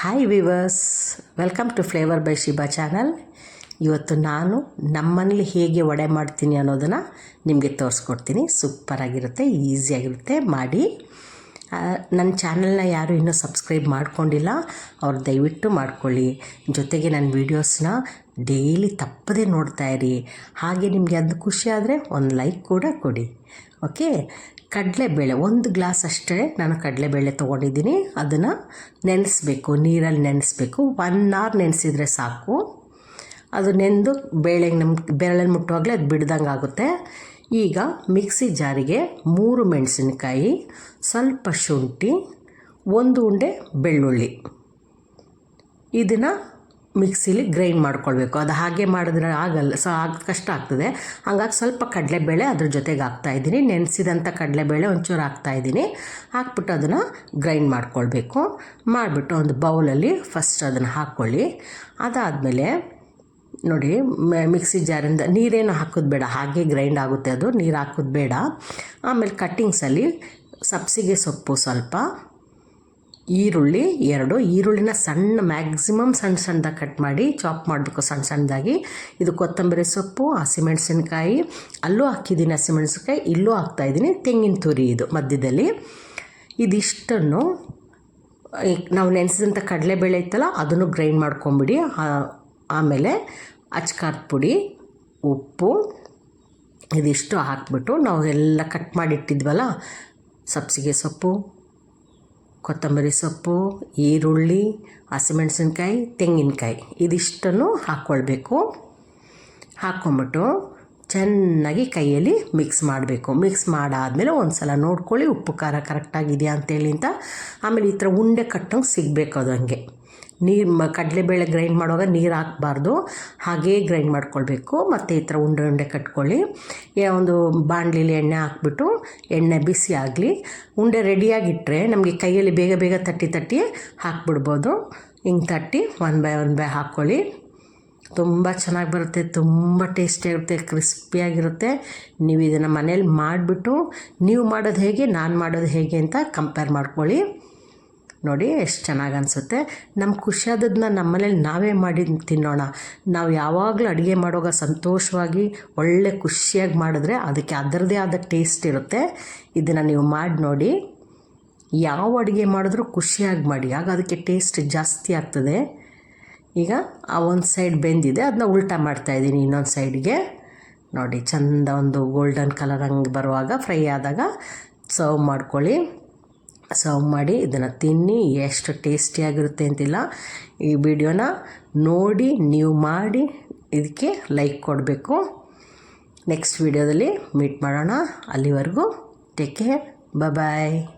Hi viewers welcome to flavour by Shiba channel ಇವತ್ತು ನಾನು ನಮ್ಮನೇಲಿ ಹೇಗೆ ವಡೆ ಮಾಡ್ತೀನಿ ಅನ್ನೋದನ್ನು ನಿಮಗೆ ತೋರಿಸ್ಕೊಡ್ತೀನಿ. ಸೂಪರಾಗಿರುತ್ತೆ ಈಸಿಯಾಗಿರುತ್ತೆ ಮಾಡಿ. ನನ್ನ ಚಾನಲ್ನ ಯಾರು ಇನ್ನೂ ಸಬ್ಸ್ಕ್ರೈಬ್ ಮಾಡ್ಕೊಂಡಿಲ್ಲ, ಅವ್ರು ದಯವಿಟ್ಟು ಮಾಡ್ಕೊಳ್ಳಿ. ಜೊತೆಗೆ ನನ್ನ ವೀಡಿಯೋಸ್ನ ಡೈಲಿ ತಪ್ಪದೇ ನೋಡ್ತಾ ಇರಿ. ಹಾಗೆ ನಿಮಗೆ ಅದು ಖುಷಿ ಆದರೆ ಒಂದು ಲೈಕ್ ಕೂಡ ಕೊಡಿ. ಓಕೆ? ಕಡಲೆಬೇಳೆ, ಒಂದು ಗ್ಲಾಸ್ ಅಷ್ಟೇ ನಾನು ಕಡಲೆಬೇಳೆ ತೊಗೊಂಡಿದ್ದೀನಿ. ಅದನ್ನು ನೆನೆಸ್ಬೇಕು, ನೀರಲ್ಲಿ ನೆನೆಸ್ಬೇಕು. ಒನ್ ಅವರ್ ನೆನೆಸಿದರೆ ಸಾಕು. ಅದು ನೆಂದು ಬೇಳೆಗೆ ನಮ್ಮ ಬೆರಳಲ್ಲಿ ಮುಟ್ಟುವಾಗಲೇ ಅದು ಬಿಡ್ದಂಗೆ ಆಗುತ್ತೆ ಈಗ ಮಿಕ್ಸಿ ಜಾರಿಗೆ ಮೂರು ಮೆಣಸಿನಕಾಯಿ, ಸ್ವಲ್ಪ ಶುಂಠಿ, ಒಂದು ಉಂಡೆ ಬೆಳ್ಳುಳ್ಳಿ. ಇದನ್ನು ಮಿಕ್ಸಿಲಿ ಗ್ರೈಂಡ್ ಮಾಡ್ಕೊಳ್ಬೇಕು. ಅದು ಹಾಗೆ ಮಾಡಿದ್ರೆ ಆಗಲ್ಲ, ಸೊ ಆಗ, ಕಷ್ಟ ಆಗ್ತದೆ. ಹಾಗಾಗಿ ಸ್ವಲ್ಪ ಕಡಲೆಬೇಳೆ ಅದ್ರ ಜೊತೆಗೆ ಹಾಕ್ತಾಯಿದ್ದೀನಿ ನೆನೆಸಿದಂಥ ಕಡಲೆಬೇಳೆ ಒಂಚೂರು ಹಾಕ್ತಾಯಿದ್ದೀನಿ ಹಾಕ್ಬಿಟ್ಟು ಅದನ್ನು ಗ್ರೈಂಡ್ ಮಾಡ್ಕೊಳ್ಬೇಕು. ಮಾಡಿಬಿಟ್ಟು ಒಂದು ಬೌಲಲ್ಲಿ ಫಸ್ಟ್ ಅದನ್ನು ಹಾಕ್ಕೊಳ್ಳಿ. ಅದಾದಮೇಲೆ ನೋಡಿ ಮಿಕ್ಸಿ ಜಾರಿಂದ ನೀರೇನು ಹಾಕೋದು ಬೇಡ, ಹಾಗೆ ಗ್ರೈಂಡ್ ಆಗುತ್ತೆ ಅದು, ನೀರು ಹಾಕೋದು ಬೇಡ. ಆಮೇಲೆ ಕಟ್ಟಿಂಗ್ಸಲ್ಲಿ ಸಬ್ಸಿಗೆ ಸೊಪ್ಪು ಸ್ವಲ್ಪ, ಈರುಳ್ಳಿ ಎರಡು, ಈರುಳ್ಳಿನ ಸಣ್ಣ, ಮ್ಯಾಕ್ಸಿಮಮ್ ಸಣ್ಣ ಸಣ್ಣದಾಗಿ ಕಟ್ ಮಾಡಿ ಚಾಪ್ ಮಾಡಬೇಕು ಸಣ್ಣ ಸಣ್ಣದಾಗಿ. ಇದು ಕೊತ್ತಂಬರಿ ಸೊಪ್ಪು, ಹಸಿಮೆಣಸಿನ್ಕಾಯಿ, ಅಲ್ಲೂ ಹಾಕಿದ್ದೀನಿ ಹಸಿಮೆಣಸಿನ್ಕಾಯಿ, ಇಲ್ಲೂ ಹಾಕ್ತಾಯಿದ್ದೀನಿ ತೆಂಗಿನ ತುರಿ ಇದು ಮಧ್ಯದಲ್ಲಿ. ಇದಿಷ್ಟನ್ನು ನಾವು ನೆನೆಸಿದಂಥ ಕಡಲೆಬೇಳೆ ಇತ್ತಲ್ಲ, ಅದನ್ನು ಗ್ರೈಂಡ್ ಮಾಡ್ಕೊಂಬಿಡಿ ಆಮೇಲೆ ಅಚ್ಕಾರದ ಪುಡಿ, ಉಪ್ಪು, ಇದಿಷ್ಟು ಹಾಕಿಬಿಟ್ಟು ನಾವು ಎಲ್ಲ ಕಟ್ ಮಾಡಿಟ್ಟಿದ್ವಲ್ಲ ಸಬ್ಸಿಗೆ ಸೊಪ್ಪು, ಕೊತ್ತಂಬರಿ ಸೊಪ್ಪು, ಈರುಳ್ಳಿ, ಹಸಿಮೆಣಸಿನ್ಕಾಯಿ, ತೆಂಗಿನಕಾಯಿ ಇದಿಷ್ಟನ್ನು ಹಾಕ್ಕೊಳ್ಬೇಕು. ಹಾಕ್ಕೊಂಬಿಟ್ಟು ಚೆನ್ನಾಗಿ ಕೈಯಲ್ಲಿ ಮಿಕ್ಸ್ ಮಾಡಬೇಕು. ಮಿಕ್ಸ್ ಮಾಡಾದಮೇಲೆ ಒಂದು ಸಲ ನೋಡ್ಕೊಳ್ಳಿ ಉಪ್ಪು ಖಾರ ಕರೆಕ್ಟಾಗಿದೆಯಾ ಅಂತೇಳಿ ಅಂತ. ಆಮೇಲೆ ಈ ಥರ ಉಂಡೆ ಕಟ್ಟಂಗೆ ಸಿಗಬೇಕು ಅದು ಹಂಗೆ. ನೀರು ಮ ಕಡಲೆಬೇಳೆ ಗ್ರೈಂಡ್ ಮಾಡುವಾಗ ನೀರು ಹಾಕಬಾರ್ದು. ಹಾಗೇ ಗ್ರೈಂಡ್ ಮಾಡ್ಕೊಳ್ಬೇಕು. ಮತ್ತು ಈ ಥರ ಉಂಡೆ ಉಂಡೆ ಕಟ್ಕೊಳ್ಳಿ. ಒಂದು ಬಾಣಲಿಲಿ ಎಣ್ಣೆ ಹಾಕ್ಬಿಟ್ಟು ಎಣ್ಣೆ ಬಿಸಿ ಆಗಲಿ. ಉಂಡೆ ರೆಡಿಯಾಗಿಟ್ಟರೆ ನಮಗೆ ಕೈಯಲ್ಲಿ ಬೇಗ ಬೇಗ ತಟ್ಟಿ ತಟ್ಟಿ ಹಾಕ್ಬಿಡ್ಬೋದು. ಹಿಂಗೆ ತಟ್ಟಿ ಒನ್ ಬೈ ಒನ್ ಬೈ ಹಾಕ್ಕೊಳ್ಳಿ ತುಂಬ ಚೆನ್ನಾಗಿ ಬರುತ್ತೆ. ತುಂಬ ಟೇಸ್ಟಿಯಾಗಿರುತ್ತೆ ಕ್ರಿಸ್ಪಿಯಾಗಿರುತ್ತೆ ನೀವು ಇದನ್ನು ಮನೇಲಿ ಮಾಡಿಬಿಟ್ಟು ನೀವು ಮಾಡೋದು ಹೇಗೆ, ನಾನು ಮಾಡೋದು ಹೇಗೆ ಅಂತ ಕಂಪೇರ್ ಮಾಡ್ಕೊಳ್ಳಿ. ನೋಡಿ, ಎಷ್ಟು ಚೆನ್ನಾಗಿ ಅನಿಸುತ್ತೆ. ನಮ್ಮ ಖುಷಿಯಾದದನ್ನ ನಮ್ಮ ಮನೇಲಿ ನಾವೇ ಮಾಡಿ ತಿನ್ನೋಣ. ನಾವು ಯಾವಾಗಲೂ ಅಡುಗೆ ಮಾಡುವಾಗ ಸಂತೋಷವಾಗಿ, ಒಳ್ಳೆ ಖುಷಿಯಾಗಿ ಮಾಡಿದ್ರೆ ಅದಕ್ಕೆ ಅದರದೇ ಆದ ಟೇಸ್ಟ್ ಇರುತ್ತೆ. ಇದನ್ನು ನೀವು ಮಾಡಿ ನೋಡಿ. ಯಾವ ಅಡುಗೆ ಮಾಡಿದ್ರೂ ಖುಷಿಯಾಗಿ ಮಾಡಿ. ಆಗ ಅದಕ್ಕೆ ಟೇಸ್ಟ್ ಜಾಸ್ತಿ ಆಗ್ತದೆ. ಈಗ ಆ ಒಂದು ಸೈಡ್ ಬೆಂದಿದೆ. ಅದನ್ನ ಉಲ್ಟಾ ಮಾಡ್ತಾಯಿದ್ದೀನಿ ಇನ್ನೊಂದು ಸೈಡ್ಗೆ. ನೋಡಿ, ಚಂದ ಒಂದು ಗೋಲ್ಡನ್ ಕಲರ್ ಹಂಗೆ ಬರುವಾಗ ಫ್ರೈ ಆದಾಗ ಸರ್ವ್ ಮಾಡ್ಕೊಳ್ಳಿ. ಸರ್ವ್ ಮಾಡಿ ಇದನ್ನು ತಿನ್ನಿ, ಎಷ್ಟು ಟೇಸ್ಟಿಯಾಗಿರುತ್ತೆ ಅಂತಿಲ್ಲ. ಈ ವಿಡಿಯೋನ ನೋಡಿ, ನೀವು ಮಾಡಿ ಇದಕ್ಕೆ ಲೈಕ್ ಕೊಡಬೇಕು. ನೆಕ್ಸ್ಟ್ ವಿಡಿಯೋದಲ್ಲಿ ಮೀಟ್ ಮಾಡೋಣ. ಅಲ್ಲಿವರೆಗೂ ಟೇಕ್ ಕೇರ್ ಬಾಯ್